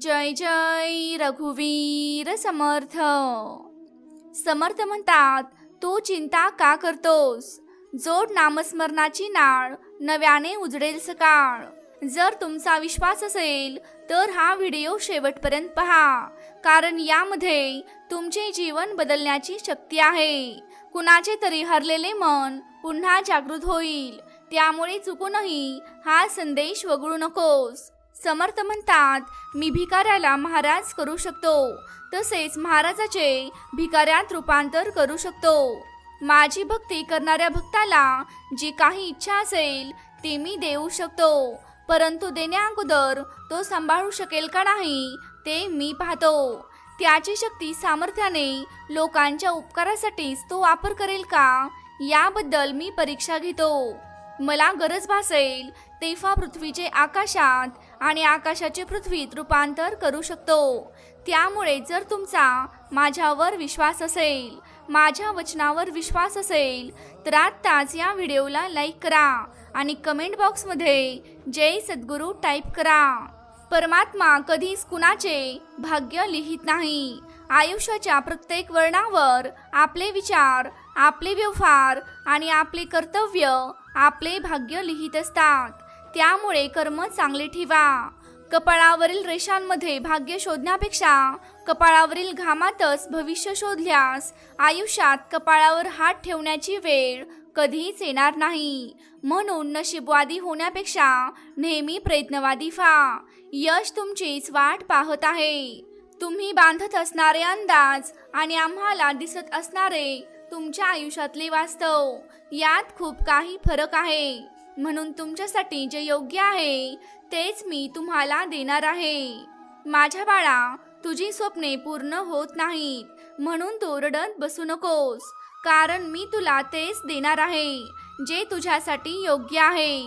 जय जय रघुवीर समर्थ. समर्थ म्हणतात तू चिंता का करतोस? जोड नामस्मरणाची नाळ नव्याने उजडेल सकाळ. जर तुमचा विश्वास असेल तर हा व्हिडिओ शेवटपर्यंत पहा कारण यामध्ये तुमचे जीवन बदलण्याची शक्ती आहे. कुणाचे तरी हरलेले मन पुन्हा जागृत होईल. त्यामुळे चुकूनही हा संदेश वगळू नकोस. समर्थ म्हणतात मी भिकाऱ्याला महाराज करू शकतो. तसेच महाराजाचे भिकाऱ्यात रूपांतर करू शकतो. माझी भक्ती करणाऱ्या भक्ताला जी काही इच्छा असेल ती मी देऊ शकतो. परंतु देण्या अगोदर तो सांभाळू शकेल का नाही ते मी पाहतो. त्याची शक्ती सामर्थ्याने लोकांच्या उपकारासाठीच तो वापर करेल का याबद्दल मी परीक्षा घेतो. मला गरज भासेल तेव्हा पृथ्वीचे आकाशात आणि आकाशाचे पृथ्वीत रूपांतर करू शकतो. त्यामुळे जर तुमचा माझ्यावर विश्वास असेल माझ्या वचनावर विश्वास असेल तर आत्ताच या व्हिडिओला लाईक करा आणि कमेंट बॉक्समध्ये जय सद्गुरू टाईप करा. परमात्मा कधीच कुणाचे भाग्य लिहित नाही. आयुष्याच्या प्रत्येक वर्णावर आपले विचार आपले व्यवहार आणि आपले कर्तव्य आपले भाग्य लिहित असतात. त्यामुळे कर्म चांगले ठेवा. कपाळावरील रेषांमध्ये भाग्य शोधण्यापेक्षा कपाळावरील घामातच भविष्य शोधल्यास आयुष्यात कपाळावर हात ठेवण्याची वेळ कधीच येणार नाही. म्हणून नशीबवादी होण्यापेक्षा नेहमी प्रयत्नवादी व्हा. यश तुमचीच वाट पाहत आहे. तुम्ही बांधत असणारे अंदाज आणि आम्हाला दिसत असणारे तुमच्या आयुष्यातले वास्तव यात खूप काही फरक आहे. म्हणून तुमच्यासाठी जे योग्य आहे तेच मी तुम्हाला देणार आहे. माझ्या बाळा तुझी स्वप्ने पूर्ण होत नाहीत म्हणून तू रडत बसू नकोस. कारण मी तुला तेच देणार आहे जे तुझ्यासाठी योग्य आहे.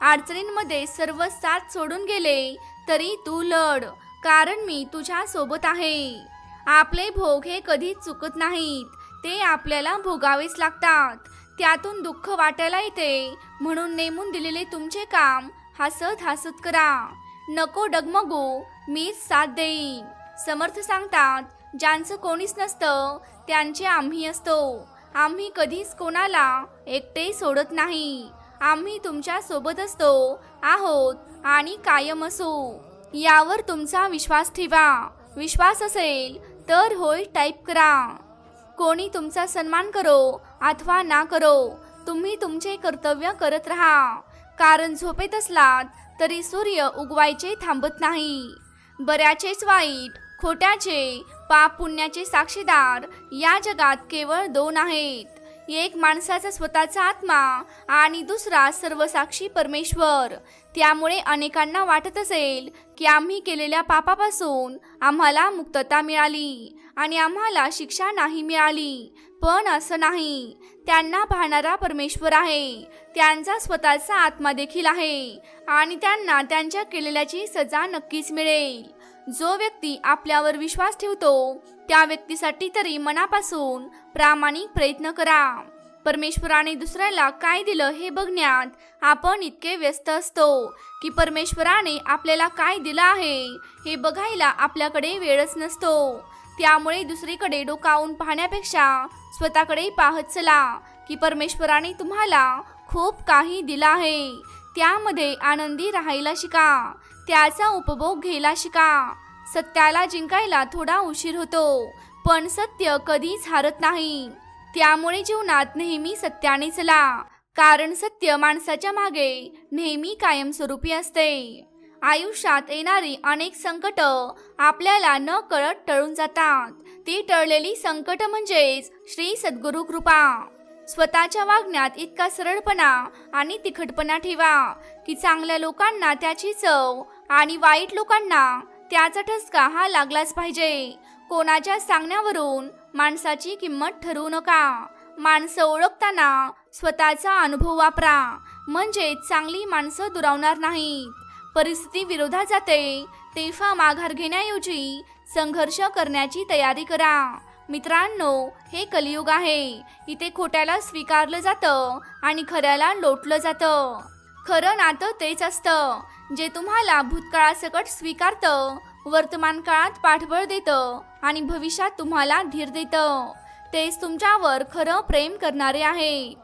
अडचणींमध्ये सर्व साथ सोडून गेले तरी तू लढ कारण मी तुझ्या सोबत आहे. आपले भोग हे कधीच चुकत नाहीत ते आपल्याला भोगावेच लागतात. त्यातून दुःख वाटायला येते. म्हणून नेमून दिलेले तुमचे काम हसत हसत करा. नको डगमगू मीच साथ देईन. समर्थ सांगतात ज्यांचं कोणीच नसतं त्यांचे आम्ही असतो. आम्ही कधीच कोणाला एकटे सोडत नाही. आम्ही तुमच्यासोबत असतो आहोत आणि कायम असू. यावर तुमचा विश्वास ठेवा. विश्वास असेल तर होय टाईप करा. कोणी तुमचा सन्मान करो अथवा ना करो तुम्ही तुमचे कर्तव्य करत राहा. कारण झोपेत असलात तरी सूर्य उगवायचे थांबत नाही. बऱ्याचेच वाईट खोट्याचे पाप पुण्याचे साक्षीदार या जगात केवळ दोन आहेत. एक माणसाचा स्वतःचा आत्मा आणि दुसरा सर्वसाक्षी परमेश्वर. त्यामुळे अनेकांना वाटत असेल की आम्ही केलेल्या पापापासून आम्हाला मुक्तता मिळाली. आणि आम्हाला शिक्षा नाही मिळाली. पण असं नाही. त्यांना पाहणारा परमेश्वर आहे. त्यांचा स्वतःचा आत्मा देखील आहे. आणि त्यांना त्यांच्या केलेल्याची सजा नक्कीच मिळेल. जो व्यक्ती आपल्यावर विश्वास ठेवतो त्या व्यक्तीसाठी तरी मनापासून प्रामाणिक प्रयत्न करा. परमेश्वराने दुसऱ्याला काय दिलं हे बघण्यात आपण इतके व्यस्त असतो की परमेश्वराने आपल्याला काय दिलं आहे हे बघायला आपल्याकडे वेळच नसतो. त्यामुळे दुसरीकडे डोकावून पाहण्यापेक्षा स्वतःकडे पाहत चला की परमेश्वराने तुम्हाला खूप काही दिलं आहे. त्यामध्ये आनंदी राहायला शिका त्याचा उपभोग घ्यायला शिका. सत्याला जिंकायला थोडा उशीर होतो पण सत्य कधीच हारत नाही. त्यामुळे जीवनात नेहमी सत्याने चला कारण सत्य माणसाच्या मागे नेहमी कायमस्वरूपी असते. आयुष्यात येणारी अनेक संकट आपल्याला न कळत टळून जातात. ती टळलेली संकट म्हणजेच श्री सद्गुरु कृपा. स्वतःच्या वागण्यात इतका सरळपणा आणि तिखटपणा ठेवा की चांगल्या लोकांना त्याची चव आणि वाईट लोकांना त्याचा ठसका हा लागलाच पाहिजे. कोणाच्या सांगण्यावरून माणसाची किंमत ठरवू नका. माणसं ओळखताना स्वतःचा अनुभव वापरा. म्हणजे चांगली माणसं दुरावणार नाहीत. परिस्थिती विरोधात जाते. तेव्हा माघार घेण्याऐवजी संघर्ष करण्याची तयारी करा. मित्रांनो हे कलियुग आहे. इथे खोट्याला स्वीकारलं जातं आणि खऱ्याला लोटलं जातं. खरं नातं तेच असतं. जे तुम्हाला भूतकाळासकट स्वीकारतं वर्तमान काळात पाठबळ देतं आणि भविष्यात तुम्हाला धीर देतं. तेच तुमच्यावर खरं प्रेम करणारे आहे.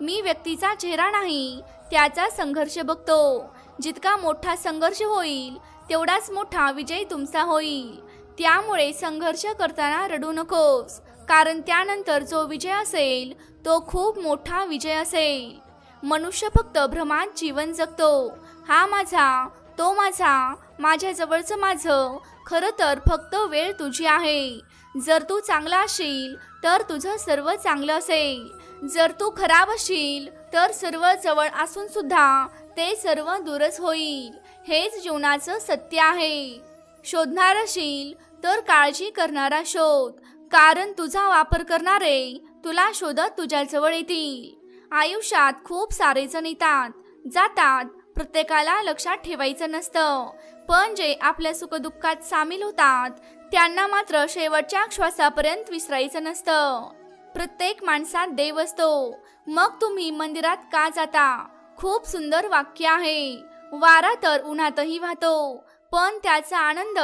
मी व्यक्तीचा चेहरा नाही त्याचा संघर्ष बघतो. जितका मोठा संघर्ष होईल तेवढाच मोठा विजय तुमचा होईल. त्यामुळे संघर्ष करताना रडू नकोस कारण त्यानंतर जो विजय असेल तो खूप मोठा विजय असेल. मनुष्य फक्त भ्रमात जीवन जगतो. हा माझा तो माझा माझ्याजवळचं माझं खरं तर फक्त वेळ तुझी आहे. जर तू चांगला असशील तर तुझं सर्व चांगलं असेल. जर तू खराब असशील तर सर्व जवळ असून सुद्धा ते सर्व दूरच होईल. हेच जीवनाचं सत्य आहे. शोधणार असशील तर काळजी करणारा शोध. कारण तुझा वापर करणारे तुला शोधत तुझ्याजवळ येतील. आयुष्यात खूप सारे जण येतात. जातात. प्रत्येकाला लक्षात ठेवायचं नसतं. पण जे आपल्या सुखदुःखात सामील होतात त्यांना मात्र शेवटच्या श्वासापर्यंत विसरायचं नसतं. प्रत्येक माणसात देव असतो. मग तुम्ही मंदिरात का जाता? खूप सुंदर वाक्य आहे. वारा तर उन्हातही वाहतो पण त्याचा आनंद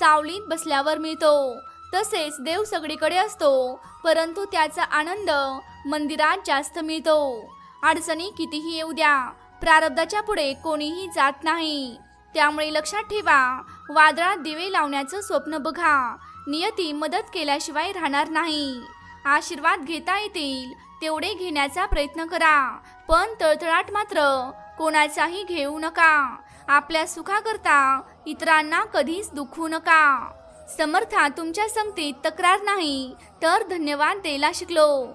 सावलीत बसल्यावर मिळतो. तसेच देव सगळीकडे असतो परंतु त्याचा आनंद मंदिरात जास्त मिळतो. अडचणी कितीही येऊ द्या प्रारब्धाच्या पुढे कोणीही जात नाही. त्यामुळे लक्षात ठेवा वादळात दिवे लावण्याचं स्वप्न बघा. नियती मदत केल्याशिवाय राहणार नाही. आशीर्वाद घेता येतील तेवढे घेण्याचा प्रयत्न करा. पण तळतळाट मात्र कोणाचाही घेऊ नका. आपल्या सुखाकरता इतरांना कधीच दुखू नका. समर्था तुमच्या संगतीत तक्रार नाही तर धन्यवाद द्यायला शिकलो.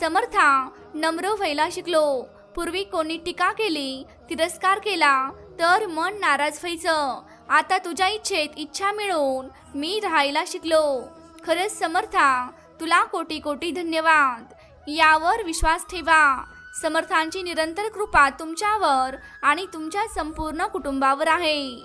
समर्था नम्र व्हायला शिकलो. पूर्वी कोणी टीका केली तिरस्कार केला तर मन नाराज व्हायचं. आता तुझ्या इच्छेत इच्छा मिळवून मी राहायला शिकलो. खरंच समर्था तुला कोटी कोटी धन्यवाद. यावर विश्वास ठेवा. समर्थांची निरंतर कृपा तुमच्यावर आणि तुमच्या संपूर्ण कुटुंबावर आहे.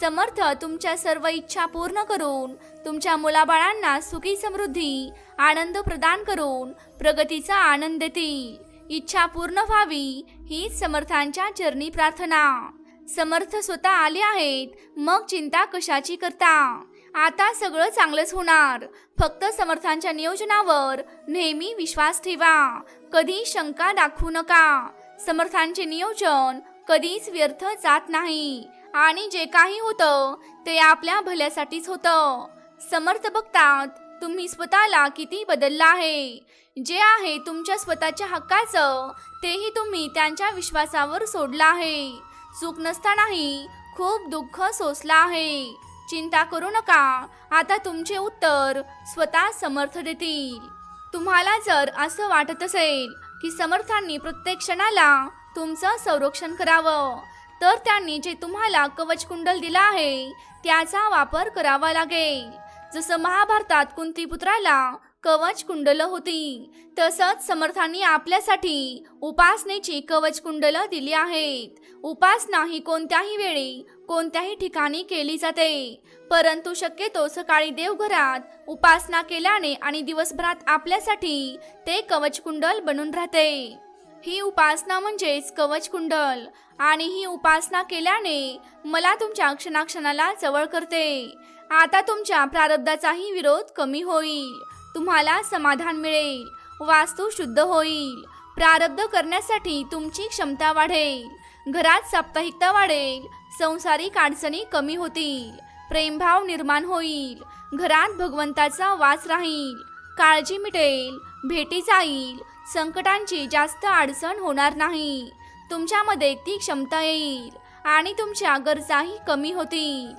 समर्थ तुमच्या सर्व इच्छा पूर्ण करून तुमच्या मुलाबाळांना सुखी समृद्धी आनंद प्रदान करून प्रगतीचा आनंद देतील इच्छा पूर्ण व्हावी ही समर्थांच्या चरणी प्रार्थना. समर्थ स्वतः आले आहेत मग चिंता कशाची करता? आता सगळं चांगलंच होणार. फक्त समर्थांच्या नियोजनावर नेहमी विश्वास ठेवा. कधी शंका दाखवू नका. समर्थांचे नियोजन कधीच व्यर्थ जात नाही. आणि जे काही होतं ते आपल्या भल्यासाठीच होतं. समर्थ बघतात तुम्ही स्वतःला किती बदलला आहे. जे आहे तुमच्या स्वतःच्या हक्काचं तेही तुम्ही त्यांच्या विश्वासावर सोडलं आहे. चूक नसतानाही खूप दुःख सोसला आहे. चिंता करू नका. आता तुमचे उत्तर स्वतः समर्थ देतील. तुम्हाला जर असं वाटत असेल की समर्थांनी प्रत्येक क्षणाला तुमचं संरक्षण करावं तर त्यांनी जे तुम्हाला कवच कुंडल दिला आहे त्याचा वापर करावा लागेल. जसं महाभारतात कुंतीपुत्राला कवच कुंडल होती तसंच समर्थांनी आपल्यासाठी उपासनेची कवच कुंडल दिली आहेत. उपासना ही कोणत्याही वेळी कोणत्याही ठिकाणी केली जाते. परंतु शक्यतो सकाळी देवघरात उपासना केल्याने आणि दिवसभरात आपल्यासाठी ते कवच कुंडल बनून राहते. ही उपासना म्हणजेच कवच कुंडल आणि ही उपासना केल्याने मला तुमच्या क्षणाक्षणाला जवळ करते. आता तुमच्या प्रारब्धाचाही विरोध कमी होईल. तुम्हाला समाधान मिळेल. वास्तू शुद्ध होईल. प्रारब्ध करण्यासाठी तुमची क्षमता वाढेल. घरात साप्ताहिकता वाढेल. संसारिक अडचणी कमी होतील. प्रेमभाव निर्माण होईल. घरात भगवंताचा वास राहील. काळजी मिटेल. भेटी जाईल. संकटांची जास्त अडचण होणार नाही. तुमच्यामध्ये ती क्षमता येईल आणि तुमच्या गरजाही कमी होतील.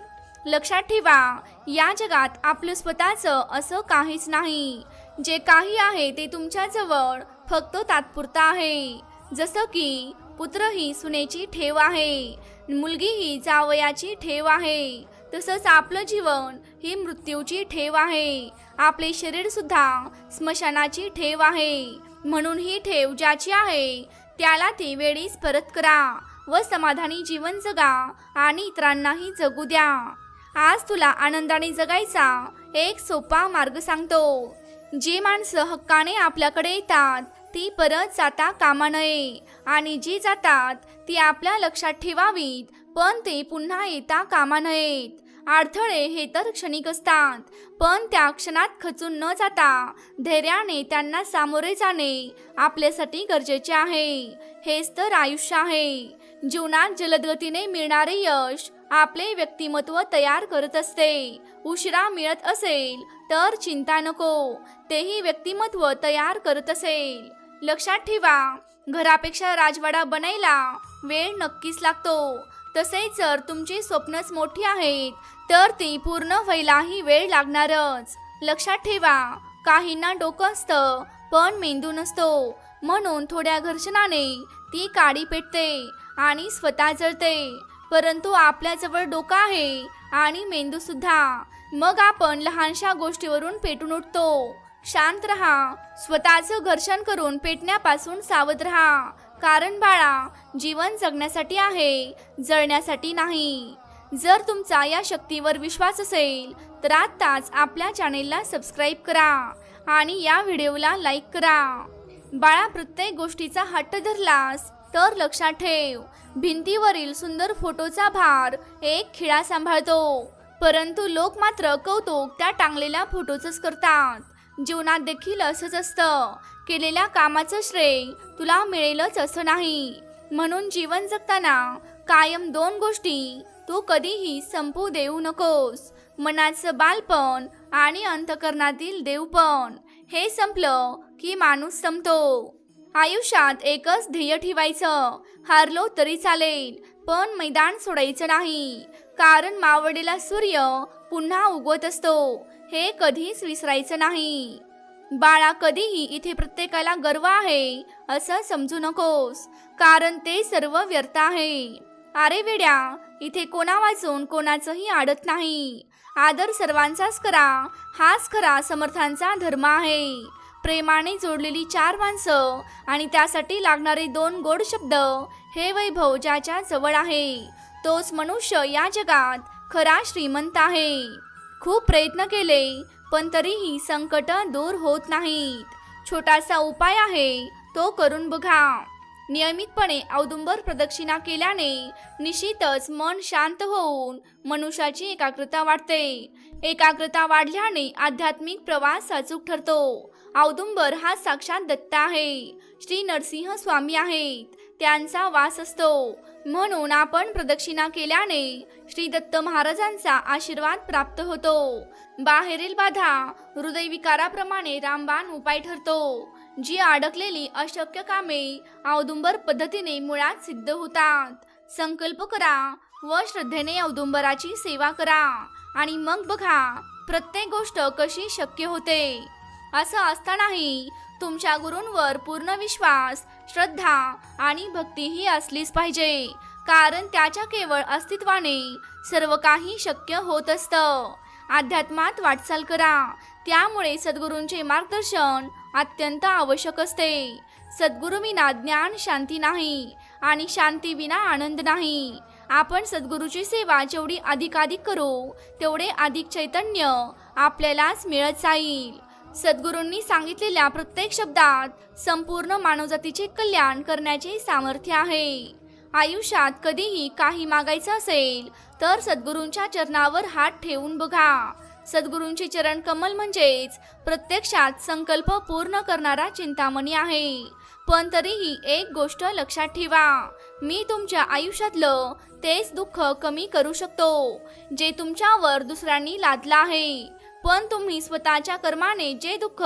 लक्षात ठेवा या जगात आपलं स्वतःचं असं काहीच नाही. जे काही आहे ते तुमच्याजवळ फक्त तात्पुरतं आहे. जसं की पुत्र ही सुनेची ठेव आहे. मुलगी ही जावयाची ठेव आहे. तसंच आपलं जीवन ही मृत्यूची ठेव आहे. आपले शरीर सुद्धा स्मशानाची ठेव आहे. म्हणून ही ठेव ज्याची आहे त्याला ती वेळीच परत करा व समाधानी जीवन जगा आणि इतरांनाही जगू द्या. आज तुला आनंदाने जगायचा एक सोपा मार्ग सांगतो. जी माणसं हक्काने आपल्याकडे येतात ती परत जाता कामा नये. आणि जी जातात ती आपल्या लक्षात ठेवावीत पण ते पुन्हा येता कामा नयेत. अडथळे हे तर क्षणिक असतात पण त्या क्षणात खचून न जाता धैर्याने त्यांना सामोरे जाणे आपल्यासाठी गरजेचे आहे. हेच तर आयुष्य आहे. जीवनात जलदगतीने मिळणारे यश आपले व्यक्तिमत्व तयार करत असते. उशिरा मिळत असेल तर चिंता नको. तेही व्यक्तिमत्व तयार करत असेल. लक्षात ठेवा. घरापेक्षा राजवाडा बनायला वेळ नक्कीच लागतो. तसेच जर तुमची स्वप्नच मोठी आहेत तर ती पूर्ण व्हायलाही वेळ लागणारच. लक्षात ठेवा काहींना डोकं असतं पण मेंदू नसतो. म्हणून थोड्या घर्षणाने ती काडी पेटते आणि स्वतः जळते. परंतु आपल्याजवळ डोकं आहे आणि मेंदूसुद्धा. मग आपण लहानशा गोष्टीवरून पेटून उठतो. शांत रहा. स्वतःचं घर्षण करून पेटण्यापासून सावध राहा. कारण बाळा जीवन जगण्यासाठी आहे जळण्यासाठी नाही. जर तुमचा या शक्तीवर विश्वास असेल तर आत्ताच आपल्या चॅनेलला सबस्क्राईब करा आणि या व्हिडिओला लाईक करा. बाळा प्रत्येक गोष्टीचा हट्ट धरलास तर लक्षात ठेव. भिंतीवरील सुंदर फोटोचा भार एक खिळा सांभाळतो. परंतु लोक मात्र कौतुक त्या टांगलेल्या फोटोचंच करतात. जीवनात देखील असंच असतं. केलेल्या कामाचं श्रेय तुला मिळेलच असं नाही. म्हणून जीवन जगताना कायम दोन गोष्टी तू कधीही संपू देऊ नकोस. मनाचं बालपण आणि अंतकरणातील देवपण. हे संपलं की माणूस संपतो. आयुष्यात एकच ध्येय ठेवायचं. हारलो तरी चालेल पण मैदान सोडायचं नाही. कारण मावळलेला सूर्य पुन्हा उगवत असतो. हे कधीच विसरायचं नाही. बाळा कधीही इथे प्रत्येकाला गर्व आहे असं समजू नकोस कारण ते सर्व व्यर्थ आहे. अरे वेड्या इथे कोणा वाचून कोणाचंही आडत नाही. आदर सर्वांचाच करा हाच खरा समर्थांचा धर्म आहे. प्रेमाने जोडलेली चार माणसं आणि त्यासाठी लागणारे दोन गोड शब्द हे वैभव ज्याच्या जवळ आहे तोच मनुष्य या जगात खरा श्रीमंत आहे. खूप प्रयत्न केले पण तरीही संकट दूर होत नाहीत. छोटासा उपाय आहे तो करून बघा. नियमितपणे औदुंबर प्रदक्षिणा केल्याने निश्चितच मन शांत होऊन मनुष्याची एकाग्रता वाढते. एकाग्रता वाढल्याने आध्यात्मिक प्रवास अचूक ठरतो. औदुंबर हा साक्षात दत्त आहे. श्री नरसिंह स्वामी आहेत. त्यांचा वास असतो. म्हणून आपण प्रदक्षिणा केल्याने श्री दत्त महाराजांचा आशीर्वाद प्राप्त होतो. बाहेरील बाधा हृदयविकाराप्रमाणे रामबाण उपाय ठरतो जी अडकलेली अशक्य कामे औदुंबर पद्धतीने मुळात सिद्ध होतात. संकल्प करा व श्रद्धेने औदुंबराची सेवा करा आणि मग बघा प्रत्येक गोष्ट कशी शक्य होते. असं असतानाही तुमच्या गुरूंवर पूर्ण विश्वास श्रद्धा आणि भक्ती ही असलीच पाहिजे. कारण त्याच्या केवळ अस्तित्वाने सर्व काही शक्य होत असतं. अध्यात्मात वाटचाल करा. त्यामुळे सद्गुरूंचे मार्गदर्शन अत्यंत आवश्यक असते. सद्गुरूविना ज्ञान शांती नाही आणि शांती विना आनंद नाही. आपण सद्गुरूची सेवा जेवढी अधिकाधिक करू तेवढे अधिक चैतन्य आपल्यालाच मिळत जाईल. सद्गुरूंनी सांगितलेल्या प्रत्येक शब्दात संपूर्ण मानवजातीचे कल्याण करण्याचे सामर्थ्य आहे. आयुष्यात कधीही काही मागायचं असेल तर सद्गुरूंच्या चरणावर हात ठेवून बघा. सद्गुरूंचे चरण कमल म्हणजेच प्रत्यक्षात संकल्प पूर्ण करणारा चिंतामणी आहे. पण तरीही एक गोष्ट लक्षात ठेवा मी तुमच्या आयुष्यातलं तेच दुःख कमी करू शकतो जे तुमच्यावर दुसऱ्यांनी लादलं आहे. पण तुम्ही स्वतःच्या कर्माने जे दुःख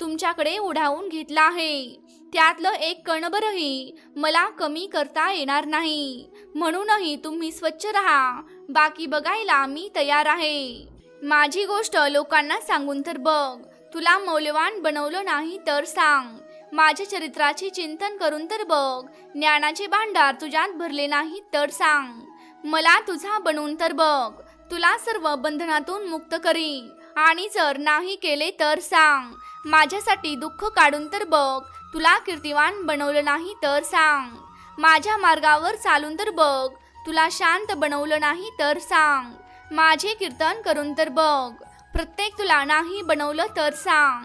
तुमच्याकडे ओढावून घेतलं आहे त्यातलं एक कणभरही मला कमी करता येणार नाही. म्हणूनही तुम्ही स्वच्छ राहा बाकी बघायला मी तयार आहे. माझी गोष्ट लोकांना सांगून तर बघ तुला मौल्यवान बनवलं नाही तर सांग. माझ्या चरित्राचे चिंतन करून तर बघ ज्ञानाचे भांडार तुझ्यात भरले नाही तर सांग. मला तुझा बनवून तर बघ तुला सर्व बंधनातून मुक्त करीन. आणि जर नाही केले तर सांग. माझ्यासाठी दुःख काढून तर बघ. तुला कीर्तिवान बनवलं नाही तर सांग. माझ्या मार्गावर चालून तर बघ. तुला शांत बनवलं नाही तर सांग. माझे कीर्तन करून तर बघ. प्रत्येक तुला नाही बनवलं तर सांग.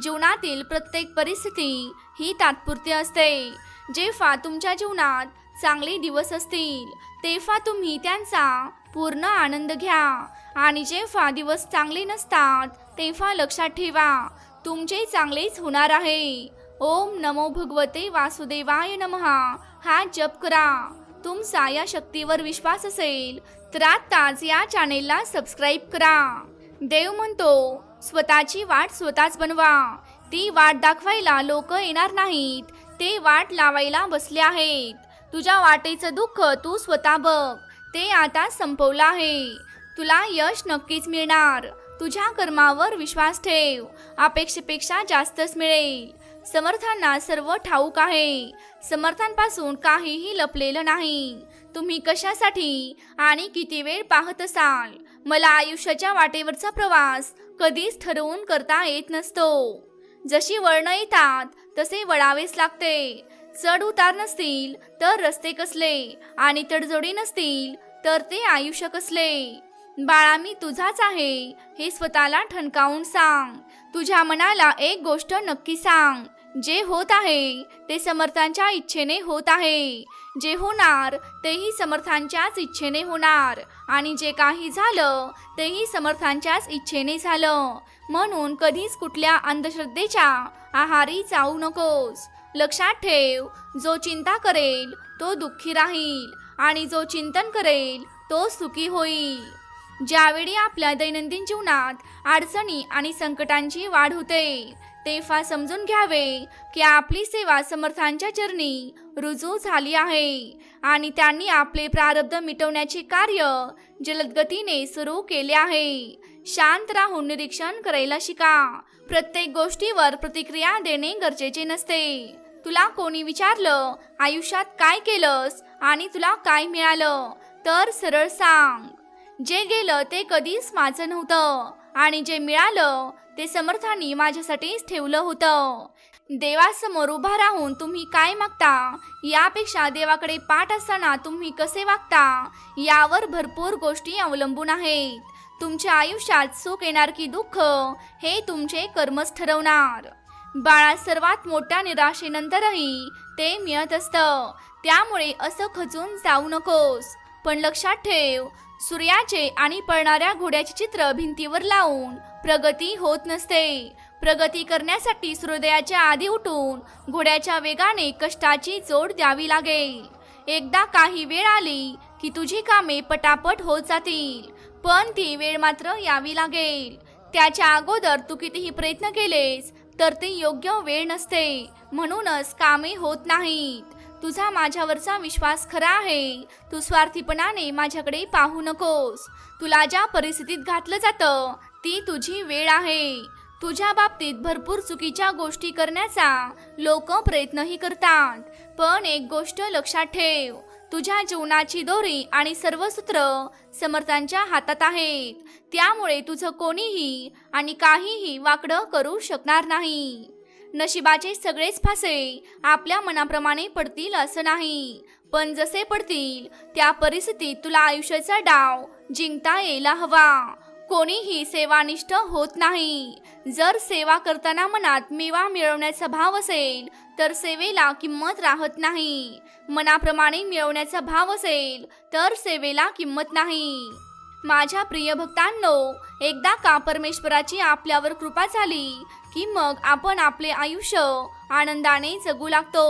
जीवनातील प्रत्येक परिस्थिती ही तात्पुरती असते. जेव्हा तुमच्या जीवनात चांगले दिवस असतील तेव्हा तुम्ही त्यांचा पूर्ण आनंद घ्या. आणि जेव्हा दिवस चांगले नसतात तेव्हा लक्षात ठेवा तुमचे चांगलेच होणार आहे. ओम नमो भगवते वासुदेवाय नमहा हा जप करा. तुमचा या शक्तीवर विश्वास असेल तर आत्ताच या चॅनेलला सबस्क्राईब करा. देव म्हणतो स्वतःची वाट स्वतःच बनवा. ती वाट दाखवायला लोक येणार नाहीत ते वाट लावायला बसले आहेत. तुझ्या वाटेचं दुःख तू स्वतः बघ. ते आता संपवलं आहे. तुला यश नक्कीच मिळणार. तुझ्या कर्मावर विश्वास ठेव. अपेक्षेपेक्षा जास्तच मिळेल. समर्थांना सर्व ठाऊक आहे. समर्थांपासून काहीही लपलेलं नाही. तुम्ही कशासाठी आणि किती वेळ पाहत असाल? मला आयुष्याच्या वाटेवरचा प्रवास कधीच ठरवून करता येत नसतो. जशी वळणं येतात तसे वळावेच लागते. चढ उतार नसतील तर रस्ते कसले? आणि तडजोडी नसतील तर ते आयुष्य कसले? बाळा मी तुझाच आहे. हे स्वतःला ठणकावून सांग. तुझ्या मनाला एक गोष्ट नक्की सांग. जे होत आहे ते समर्थांच्या इच्छेने होत आहे. जे होणार तेही समर्थांच्याच इच्छेने होणार. आणि जे काही झालं तेही समर्थांच्याच इच्छेने झालं. म्हणून कधीच कुठल्या अंधश्रद्धेच्या आहारी जाऊ नकोस. लक्षात ठेव जो चिंता करेल तो दुःखी राहील आणि जो चिंतन करेल तो सुखी होईल. ज्यावेळी आपल्या दैनंदिन जीवनात अडचणी आणि संकटांची वाढ होते तेव्हा समजून घ्यावे की आपली सेवा समर्थांच्या चरणी रुजू झाली आहे आणि त्यांनी आपले प्रारब्ध मिटवण्याचे कार्य जलदगतीने सुरू केले आहे. शांत राहून निरीक्षण करायला शिका. प्रत्येक गोष्टीवर प्रतिक्रिया देणे गरजेचे नसते. तुला कोणी विचारलं आयुष्यात काय केलंस आणि तुला काय मिळालं तर सरळ सांग. जे गेलं ते कधीच माझं नव्हतं आणि जे मिळालं ते समर्थांनी माझ्यासाठीच ठेवलं होतं. देवासमोर उभा राहून तुम्ही काय मागता? यापेक्षा देवाकडे पाठ असताना तुम्ही कसे वागता? यावर भरपूर गोष्टी अवलंबून आहेत. तुमच्या आयुष्यात सुख येणार की दुःख हे तुमचे कर्मच ठरवणार. बाळा सर्वात मोठ्या निराशेनंतरही ते मिळत असतं. त्यामुळे असं खचून जाऊ नकोस. पण लक्षात ठेव सूर्याचे आणि पळणाऱ्या घोड्याचे चित्र भिंतीवर लावून प्रगती होत नसते. प्रगती करण्यासाठी सूर्योदयाच्या आधी उठून घोड्याच्या वेगाने कष्टाची जोड द्यावी लागेल. एकदा काही वेळ आली की तुझी कामे पटापट होत जातील पण ती वेळ मात्र यावी लागेल. त्याच्या अगोदर तू कितीही प्रयत्न केलेस तर ती योग्य वेळ नसते. म्हणूनच कामे होत नाहीत. तुझा माझ्यावरचा विश्वास खरा आहे. तू स्वार्थीपणाने माझ्याकडे पाहू नकोस. तुला ज्या परिस्थितीत घातलं जातं ती तुझी वेळ आहे. तुझ्या बाबतीत भरपूर चुकीच्या गोष्टी करण्याचा लोक प्रयत्नही करतात. पण एक गोष्ट लक्षात ठेव. तुझ्या जीवनाची दोरी आणि सर्व सूत्र समर्थांच्या हातात आहेत. त्यामुळे तुझं कोणीही आणि काहीही वाकडं करू शकणार नाही. नशिबाचे सगळेच फासे आपल्या मनाप्रमाणे पडतील असं नाही. पण जसे पडतील त्या परिस्थितीत तुला आयुष्याचा डाव जिंकता यायला हवा. कोणीही सेवानिष्ठ होत नाही. जर सेवा करताना मनात मेवा मिळवण्याचा भाव असेल तर सेवेला किंमत राहत नाही. मनाप्रमाणे मिळवण्याचा भाव असेल तर सेवेला किंमत नाही. माझ्या प्रिय भक्तांनो एकदा का परमेश्वराची आपल्यावर कृपा झाली की मग आपण आपले आयुष्य आनंदाने जगू लागतो.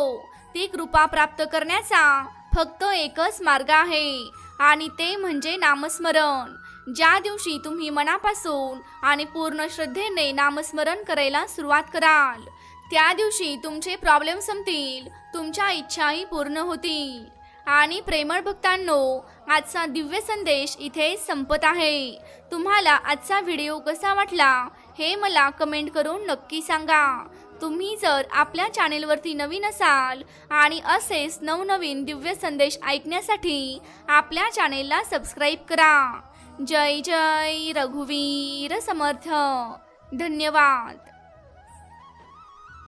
ती कृपा प्राप्त करण्याचा फक्त एकच मार्ग आहे आणि ते म्हणजे नामस्मरण. ज्या दिवशी तुम्ही मनापासून आणि पूर्ण श्रद्धेने नामस्मरण करायला सुरुवात कराल त्या दिवशी तुमचे प्रॉब्लेम संपतील तुमच्या इच्छाही पूर्ण होतील. आणि प्रेमळ भक्तांनो आजचा दिव्य संदेश इथे संपत आहे. तुम्हाला आजचा व्हिडिओ कसा वाटला हे मला कमेंट करून नक्की सांगा. तुम्ही जर आपल्या चॅनेलवरती नवीन असाल आणि असेच नवनवीन दिव्य संदेश ऐकण्यासाठी आपल्या चॅनेलला सबस्क्राईब करा. जय जय रघुवीर समर्थ. धन्यवाद.